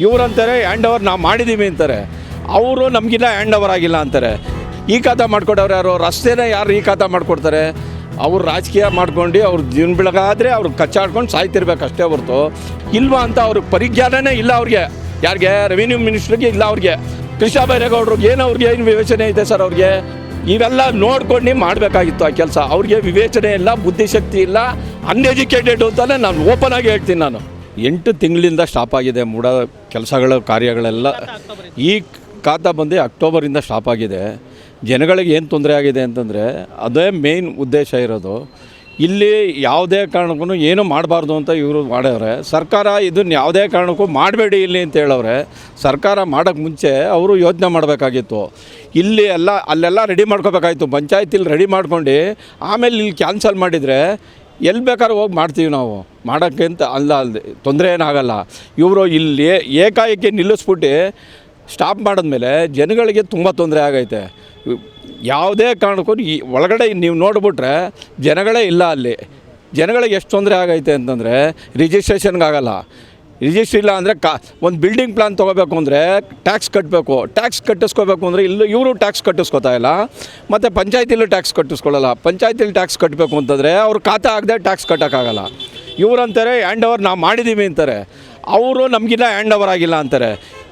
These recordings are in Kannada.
ಇವರಂತಾರೆ ಹ್ಯಾಂಡ್ ಓವರ್ ನಾವು ಮಾಡಿದ್ದೀವಿ ಅಂತಾರೆ. ಅವರು ನಮಗಿನ್ನ ಹ್ಯಾಂಡ್ ಓವರ್ ಆಗಿಲ್ಲ ಅಂತಾರೆ. ಈ ಖಾತ ಮಾಡ್ಕೊಡೋರು ಯಾರು? ರಸ್ತೆನ ಯಾರು ಈ ಖಾತ ಮಾಡಿಕೊಡ್ತಾರೆ? ಅವ್ರು ರಾಜಕೀಯ ಮಾಡ್ಕೊಂಡು ಅವ್ರ ಜೀವನ ಬೆಳಗಾದರೆ ಅವ್ರು ಕಚ್ಚಾಡ್ಕೊಂಡು ಸಾಯ್ತಿರ್ಬೇಕು ಅಷ್ಟೇ ಹೊರ್ತು. ಇಲ್ವಾ ಅಂತ ಅವ್ರಿಗೆ ಪರಿಜ್ಞಾನನೇ ಇಲ್ಲ ಅವ್ರಿಗೆ. ಯಾರಿಗೆ? ರೆವಿನ್ಯೂ ಮಿನಿಸ್ಟ್ರಿಗೆ ಇಲ್ಲ ಅವ್ರಿಗೆ. ಕೃಷ್ಣ ಬೈರೇಗೌಡ್ರಿಗೆ ಏನು ಅವ್ರಿಗೆ ಏನು ವಿವೇಚನೆ ಇದೆ ಸರ್ ಅವ್ರಿಗೆ? ಇವೆಲ್ಲ ನೋಡ್ಕೊಂಡು ಮಾಡಬೇಕಾಗಿತ್ತು ಆ ಕೆಲಸ. ಅವ್ರಿಗೆ ವಿವೇಚನೆ ಇಲ್ಲ, ಬುದ್ಧಿಶಕ್ತಿ ಇಲ್ಲ ಅನ್ಎಜುಕೇಟೆಡ್ ಅಂತಲೇ ನಾನು ಓಪನ್ ಆಗಿ ಹೇಳ್ತೀನಿ ನಾನು. ಎಂಟು ತಿಂಗಳಿಂದ ಸ್ಟಾಪ್ ಆಗಿದೆ. ಮೂಡ ಕೆಲಸಗಳು ಕಾರ್ಯಗಳೆಲ್ಲ ಈ ಖಾತಾ ಬಂದು ಅಕ್ಟೋಬರಿಂದ ಸ್ಟಾಪ್ ಆಗಿದೆ. ಜನಗಳಿಗೆ ಏನು ತೊಂದರೆ ಆಗಿದೆ ಅಂತಂದರೆ ಅದೇ ಮೇಯ್ನ್ ಉದ್ದೇಶ ಇರೋದು. ಇಲ್ಲಿ ಯಾವುದೇ ಕಾರಣಕ್ಕೂ ಏನು ಮಾಡಬಾರ್ದು ಅಂತ ಇವರು ಮಾಡವ್ರೆ ಸರ್ಕಾರ ಇದನ್ನು ಯಾವುದೇ ಕಾರಣಕ್ಕೂ ಮಾಡಬೇಡಿ ಇಲ್ಲಿ ಅಂತ ಹೇಳವ್ರೆ. ಸರ್ಕಾರ ಮಾಡೋಕ್ಕೆ ಮುಂಚೆ ಅವರು ಯೋಚನೆ ಮಾಡಬೇಕಾಗಿತ್ತು. ಇಲ್ಲಿ ಎಲ್ಲ, ಅಲ್ಲೆಲ್ಲ ರೆಡಿ ಮಾಡ್ಕೋಬೇಕಾಗಿತ್ತು ಪಂಚಾಯತಿಲಿ ರೆಡಿ ಮಾಡ್ಕೊಂಡು ಆಮೇಲೆ ಇಲ್ಲಿ ಕ್ಯಾನ್ಸಲ್ ಮಾಡಿದರೆ ಎಲ್ಲಿ ಬೇಕಾದ್ರೂ ಹೋಗಿ ಮಾಡ್ತೀವಿ ನಾವು. ಮಾಡೋಕ್ಕೆ ಅಂತ ಅಲ್ಲ ಅಲ್ಲದೆ ತೊಂದರೆ ಏನಾಗಲ್ಲ. ಇವರು ಇಲ್ಲಿ ಏಕಾಏಕಿ ನಿಲ್ಲಿಸ್ಬಿಟ್ಟು ಸ್ಟಾಪ್ ಮಾಡಿದ್ಮೇಲೆ ಜನಗಳಿಗೆ ತುಂಬ ತೊಂದರೆ ಆಗೈತೆ. ಯಾವುದೇ ಕಾರಣಕ್ಕೂ ಈ ಒಳಗಡೆ ನೀವು ನೋಡಿಬಿಟ್ರೆ ಜನಗಳೇ ಇಲ್ಲ ಅಲ್ಲಿ. ಜನಗಳಿಗೆ ಎಷ್ಟು ತೊಂದರೆ ಆಗೈತೆ ಅಂತಂದರೆ ರಿಜಿಸ್ಟ್ರೇಷನ್ಗೆ ಆಗಲ್ಲ. ರಿಜಿಸ್ಟ್ರ್ ಇಲ್ಲ ಅಂದರೆ ಕಾ ಒಂದು ಬಿಲ್ಡಿಂಗ್ ಪ್ಲಾನ್ ತೊಗೋಬೇಕು ಅಂದರೆ ಟ್ಯಾಕ್ಸ್ ಕಟ್ಟಬೇಕು ಟ್ಯಾಕ್ಸ್ ಕಟ್ಟಿಸ್ಕೋಬೇಕು ಅಂದರೆ ಇಲ್ಲೂ ಇವರು ಟ್ಯಾಕ್ಸ್ ಕಟ್ಟಿಸ್ಕೊತಾ ಇಲ್ಲ. ಮತ್ತು ಪಂಚಾಯತಿಲೂ ಟ್ಯಾಕ್ಸ್ ಕಟ್ಟಿಸ್ಕೊಳ್ಳಲ್ಲ. ಪಂಚಾಯತಿಲಿ ಟ್ಯಾಕ್ಸ್ ಕಟ್ಟಬೇಕು ಅಂತಂದರೆ ಅವ್ರ ಖಾತೆ ಆಗದೆ ಟ್ಯಾಕ್ಸ್ ಕಟ್ಟೋಕ್ಕಾಗಲ್ಲ. ಇವರಂತಾರೆ ಹ್ಯಾಂಡ್ ಓವರ್ ನಾವು ಮಾಡಿದ್ದೀವಿ ಅಂತಾರೆ. ಅವರು ನಮಗಿನ್ನ ಹ್ಯಾಂಡ್ ಓವರ್ ಆಗಿಲ್ಲ ಅಂತಾರೆ.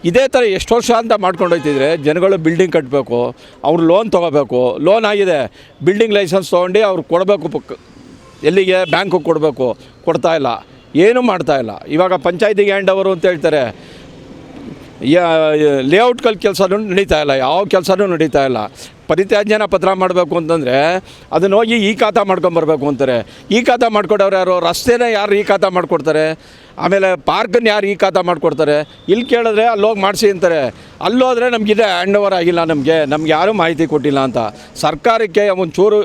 ಇದೇ ಥರ ಎಷ್ಟು ವರ್ಷ ಅಂತ ಮಾಡ್ಕೊಂಡು ಹೋಗ್ತಿದ್ರೆ ಜನಗಳು ಬಿಲ್ಡಿಂಗ್ ಕಟ್ಟಬೇಕು ಅವ್ರು ಲೋನ್ ತೊಗೋಬೇಕು. ಲೋನ್ ಆಗಿದೆ. ಬಿಲ್ಡಿಂಗ್ ಲೈಸೆನ್ಸ್ ತೊಗೊಂಡು ಅವ್ರು ಕೊಡಬೇಕು ಎಲ್ಲಿಗೆ? ಬ್ಯಾಂಕಿಗೆ ಕೊಡಬೇಕು. ಕೊಡ್ತಾ ಇಲ್ಲ. ಏನೂ ಮಾಡ್ತಾ ಇಲ್ಲ. ಇವಾಗ ಪಂಚಾಯತಿಗೆ ಹ್ಯಾಂಡ್ ಓವರು ಅಂತ ಹೇಳ್ತಾರೆ ಲೇಔಟ್ಗಳ ಕೆಲಸನೂ ನಡೀತಾ ಇಲ್ಲ, ಯಾವ ಕೆಲಸನೂ ನಡೀತಾ ಇಲ್ಲ. ಪರಿತ್ಯಾಜ್ಯನ ಪತ್ರ ಮಾಡಬೇಕು ಅಂತಂದರೆ ಅದನ್ನ ಹೋಗಿ ಈ ಖಾತ ಮಾಡ್ಕೊಂಬರ್ಬೇಕು ಅಂತಾರೆ. ಈ ಖಾತ ಮಾಡ್ಕೊಡೋರು ಯಾರು? ರಸ್ತೆನ ಯಾರು ಈ ಖಾತ ಮಾಡಿಕೊಡ್ತಾರೆ? ಆಮೇಲೆ ಪಾರ್ಕನ್ನು ಯಾರು ಈ ಖಾತ ಮಾಡಿಕೊಡ್ತಾರೆ? ಇಲ್ಲಿ ಕೇಳಿದ್ರೆ ಅಲ್ಲಿ ಹೋಗಿ ಮಾಡಿಸಿ ಅಂತಾರೆ. ಅಲ್ಲೋದ್ರೆ ನಮಗಿದೆ ಹ್ಯಾಂಡ್ ಓವರ್ ಆಗಿಲ್ಲ ನಮಗೆ, ನಮ್ಗೆ ಯಾರೂ ಮಾಹಿತಿ ಕೊಟ್ಟಿಲ್ಲ ಅಂತ. ಸರ್ಕಾರಕ್ಕೆ ಒಂಚೂರು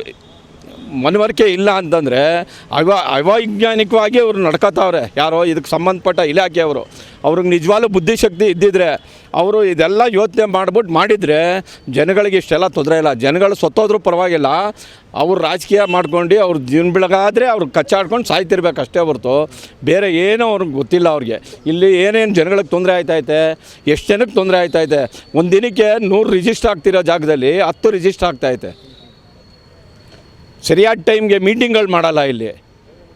ಮನವರಿಕೆ ಇಲ್ಲ ಅಂತಂದರೆ ಅವ ಅವೈಜ್ಞಾನಿಕವಾಗಿ ಅವರು ನಡ್ಕೋತಾವ್ರೆ. ಯಾರೋ ಇದಕ್ಕೆ ಸಂಬಂಧಪಟ್ಟ ಇಲಾಖೆಯವರು ಅವ್ರಿಗೆ ನಿಜವಾಗ್ಲೂ ಬುದ್ಧಿಶಕ್ತಿ ಇದ್ದಿದ್ರೆ, ಅವರು ಇದೆಲ್ಲ ಯೋಚನೆ ಮಾಡ್ಬಿಟ್ಟು ಮಾಡಿದರೆ ಜನಗಳಿಗೆ ಇಷ್ಟೆಲ್ಲ ತೊಂದರೆ ಇಲ್ಲ. ಜನಗಳು ಸತ್ತೋದ್ರೂ ಪರವಾಗಿಲ್ಲ. ಅವ್ರು ರಾಜಕೀಯ ಮಾಡ್ಕೊಂಡು ಅವ್ರ ಜೀವನ ಬೆಳಗಾದರೆ ಅವ್ರು ಕಚ್ಚಾಡ್ಕೊಂಡು ಸಾಯ್ತಿರ್ಬೇಕು ಅಷ್ಟೇ ಹೊರ್ತು. ಬೇರೆ ಏನೂ ಅವ್ರಿಗೆ ಗೊತ್ತಿಲ್ಲ ಅವ್ರಿಗೆ. ಇಲ್ಲಿ ಏನೇನು ಜನಗಳಿಗೆ ತೊಂದರೆ ಆಯ್ತೈತೆ ಎಷ್ಟು ಜನಕ್ಕೆ ತೊಂದರೆ ಆಯ್ತೈತೆ ಒಂದು ದಿನಕ್ಕೆ ನೂರು ರಿಜಿಸ್ಟರ್ ಆಗ್ತಿರೋ ಜಾಗದಲ್ಲಿ ಹತ್ತು ರಿಜಿಸ್ಟರ್ ಆಗ್ತೈತೆ ಸರಿಯಾದ ಟೈಮ್ಗೆ ಮೀಟಿಂಗ್ಗಳು ಮಾಡಲ್ಲ ಇಲ್ಲಿ.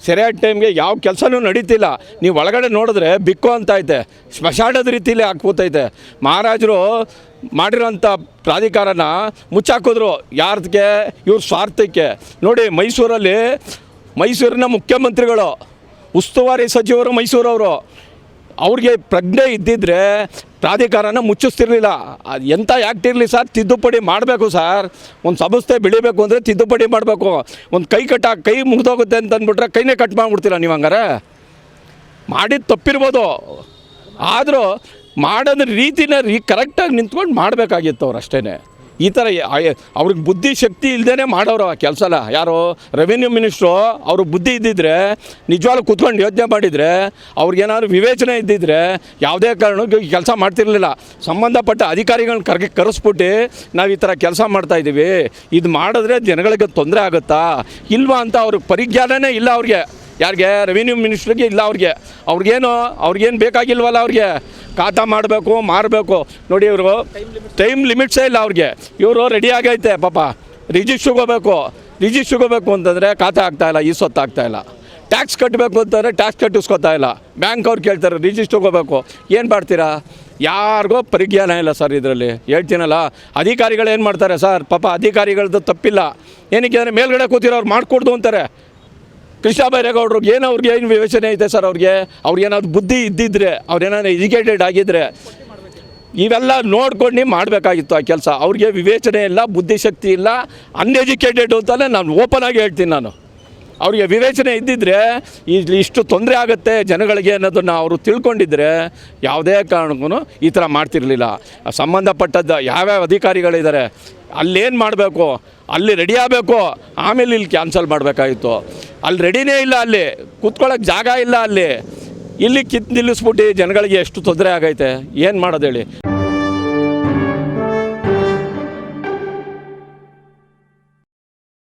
ಸರಿಯಾದ ಟೈಮ್ಗೆ ಯಾವ ಕೆಲಸನೂ ನಡೀತಿಲ್ಲ. ನೀವು ಒಳಗಡೆ ನೋಡಿದ್ರೆ ಬಿಕ್ಕು ಅಂತ ಐತೆ. ಸ್ಮಶಾನದ ರೀತಿಯಲ್ಲಿ ಹಾಕ್ಬೋತೈತೆ ಮಹಾರಾಜರು ಮಾಡಿರೋಂಥ ಪ್ರಾಧಿಕಾರನ ಮುಚ್ಚಾಕಿದ್ರು. ಯಾರ್ದಕ್ಕೆ ಇವ್ರ ಸ್ವಾರ್ಥಕ್ಕೆ. ನೋಡಿ, ಮೈಸೂರಲ್ಲಿ ಮೈಸೂರಿನ ಮುಖ್ಯಮಂತ್ರಿಗಳು, ಉಸ್ತುವಾರಿ ಸಚಿವರು ಮೈಸೂರವರು, ಅವ್ರಿಗೆ ಪ್ರಜ್ಞೆ ಇದ್ದಿದ್ರೆ ಪ್ರಾಧಿಕಾರನ ಮುಚ್ಚಿಸ್ತಿರ್ಲಿಲ್ಲ. ಅದು ಎಂಥ ಆ್ಯಕ್ಟ್ ಇರಲಿ ಸರ್ ತಿದ್ದುಪಡಿ ಮಾಡಬೇಕು ಸರ್ ಒಂದು ಸಂಸ್ಥೆ ಬೆಳಿಬೇಕು ಅಂದರೆ ತಿದ್ದುಪಡಿ ಮಾಡಬೇಕು. ಒಂದು ಕೈ ಕಟ್ಟ, ಕೈ ಮುಗ್ದೋಗುತ್ತೆ ಅಂತ ಅಂದ್ಬಿಟ್ರೆ ಕೈನೇ ಕಟ್ ಮಾಡಿಬಿಡ್ತೀರಾ ನೀವು ಹಂಗಾರೆ? ಮಾಡಿದ್ದು ತಪ್ಪಿರ್ಬೋದು. ಆದರೂ ಮಾಡೋದ್ರ ರೀತಿನ ರೀ ಕರೆಕ್ಟಾಗಿ ನಿಂತ್ಕೊಂಡು ಮಾಡಬೇಕಾಗಿತ್ತು ಅವ್ರು ಅಷ್ಟೇ ಈ ಥರ ಅವ್ರಿಗೆ ಬುದ್ಧಿ ಶಕ್ತಿ ಇಲ್ಲದೇ ಮಾಡೋರು ಆ ಕೆಲಸನ ಯಾರು ರೆವಿನ್ಯೂ ಮಿನಿಸ್ಟ್ರು ಅವ್ರಿಗೆ ಬುದ್ಧಿ ಇದ್ದಿದ್ರೆ, ನಿಜವಾಗ್ಲೂ ಕೂತ್ಕೊಂಡು ಯೋಚನೆ ಮಾಡಿದರೆ ಅವ್ರಿಗೇನಾದ್ರು ವಿವೇಚನೆ ಇದ್ದಿದ್ರೆ, ಯಾವುದೇ ಕಾರಣಕ್ಕೂ ಕೆಲಸ ಮಾಡ್ತಿರ್ಲಿಲ್ಲ. ಸಂಬಂಧಪಟ್ಟ ಅಧಿಕಾರಿಗಳನ್ನ ಕರ್ಗೆ ಕರೆಸ್ಬಿಟ್ಟು ನಾವು ಈ ಥರ ಕೆಲಸ ಮಾಡ್ತಾಯಿದ್ದೀವಿ ಇದು ಮಾಡಿದ್ರೆ ಜನಗಳಿಗೆ ತೊಂದರೆ ಆಗುತ್ತಾ? ಇಲ್ವಾ ಅಂತ ಅವ್ರಿಗೆ ಪರಿಜ್ಞಾನನೇ ಇಲ್ಲ ಅವ್ರಿಗೆ. ಯಾರಿಗೆ? ರೆವಿನ್ಯೂ ಮಿನಿಸ್ಟ್ರಿಗೆ ಇಲ್ಲ ಅವ್ರಿಗೆ. ಅವ್ರಿಗೇನು ಅವ್ರಿಗೇನು ಬೇಕಾಗಿಲ್ವಲ್ಲ ಅವ್ರಿಗೆ? ಖಾತಾ ಮಾಡಬೇಕು, ಮಾರಬೇಕು. ನೋಡಿ ಇವರು ಟೈಮ್ ಲಿಮಿಟ್ಸೇ ಇಲ್ಲ ಅವ್ರಿಗೆ. ಇವರು ರೆಡಿ ಆಗೈತೆ, ಪಾಪ. ರಿಜಿಸ್ಟ್ರಿಗೆ ಹೋಗ್ಬೇಕು ರಿಜಿಸ್ಟ್ರಿಗೆ ಹೋಗ್ಬೇಕು ಅಂತಂದರೆ ಖಾತೆ ಆಗ್ತಾಯಿಲ್ಲ ಈ ಸೊತ್ತು ಆಗ್ತಾಯಿಲ್ಲ ಟ್ಯಾಕ್ಸ್ ಕಟ್ಟಬೇಕು ಅಂತಂದರೆ ಟ್ಯಾಕ್ಸ್ ಕಟ್ಟಿಸ್ಕೊತಾ ಇಲ್ಲ. ಬ್ಯಾಂಕ್ ಅವ್ರು ಕೇಳ್ತಾರೆ ರಿಜಿಸ್ಟ್ರ್ ಹೋಗಬೇಕು ಏನು ಮಾಡ್ತೀರಾ? ಯಾರಿಗೋ ಪರಿಜ್ಞಾನ ಇಲ್ಲ ಸರ್ ಇದರಲ್ಲಿ. ಹೇಳ್ತೀನಲ್ಲ, ಅಧಿಕಾರಿಗಳು ಏನು ಮಾಡ್ತಾರೆ ಸರ್? ಪಾಪ ಅಧಿಕಾರಿಗಳದ್ದು ತಪ್ಪಿಲ್ಲ. ಏನಕ್ಕೆ ಅಂದರೆ ಮೇಲ್ಗಡೆ ಕೂತಿರೋರು ಮಾಡಿಕೊಡ್ದು ಅಂತಾರೆ. ಕೃಷ್ಣ ಬೈರೇಗೌಡ್ರಿಗೆ ಏನು ಅವ್ರಿಗೆ ಏನು ವಿವೇಚನೆ ಐತೆ ಸರ್ ಅವ್ರಿಗೆ? ಅವ್ರಿಗೇನಾದ್ರು ಬುದ್ಧಿ ಇದ್ದಿದ್ರೆ ಅವ್ರೇನಾದ್ರು ಎಜುಕೇಟೆಡ್ ಆಗಿದ್ರೆ, ಇವೆಲ್ಲ ನೋಡ್ಕೊಂಡು ಮಾಡಬೇಕಾಗಿತ್ತು ಆ ಕೆಲಸ. ಅವ್ರಿಗೆ ವಿವೇಚನೆ ಇಲ್ಲ ಬುದ್ಧಿಶಕ್ತಿ ಇಲ್ಲ ಅನ್ಎಜುಕೇಟೆಡ್ ಅಂತಲೇ ನಾನು ಓಪನ್ ಆಗಿ ಹೇಳ್ತೀನಿ ನಾನು. ಅವರಿಗೆ ವಿವೇಚನೆ ಇದ್ದಿದ್ರೆ, ಇಲ್ಲಿ ಇಷ್ಟು ತೊಂದರೆ ಆಗುತ್ತೆ ಜನಗಳಿಗೆ ಅನ್ನೋದನ್ನು ಅವರು ತಿಳ್ಕೊಂಡಿದ್ರೆ, ಯಾವುದೇ ಕಾರಣಕ್ಕೂ ಈ ಥರ ಮಾಡ್ತಿರಲಿಲ್ಲ. ಸಂಬಂಧಪಟ್ಟದ್ದು ಯಾವ್ಯಾವ ಅಧಿಕಾರಿಗಳಿದ್ದಾರೆ, ಅಲ್ಲೇನು ಮಾಡಬೇಕು, ಅಲ್ಲಿ ರೆಡಿ ಆಗಬೇಕು, ಆಮೇಲೆ ಇಲ್ಲಿ ಕ್ಯಾನ್ಸಲ್ ಮಾಡಬೇಕಾಗಿತ್ತು. ಅಲ್ಲಿ ರೆಡಿನೇ ಇಲ್ಲ ಅಲ್ಲಿ. ಕೂತ್ಕೊಳ್ಳೋಕೆ ಜಾಗ ಇಲ್ಲ ಅಲ್ಲಿ. ಇಲ್ಲಿ ಕಿತ್ತು ನಿಲ್ಲಿಸ್ಬಿಟ್ಟು ಜನಗಳಿಗೆ ಎಷ್ಟು ತೊಂದರೆ ಆಗೈತೆ? ಏನು ಮಾಡೋದು ಹೇಳಿ?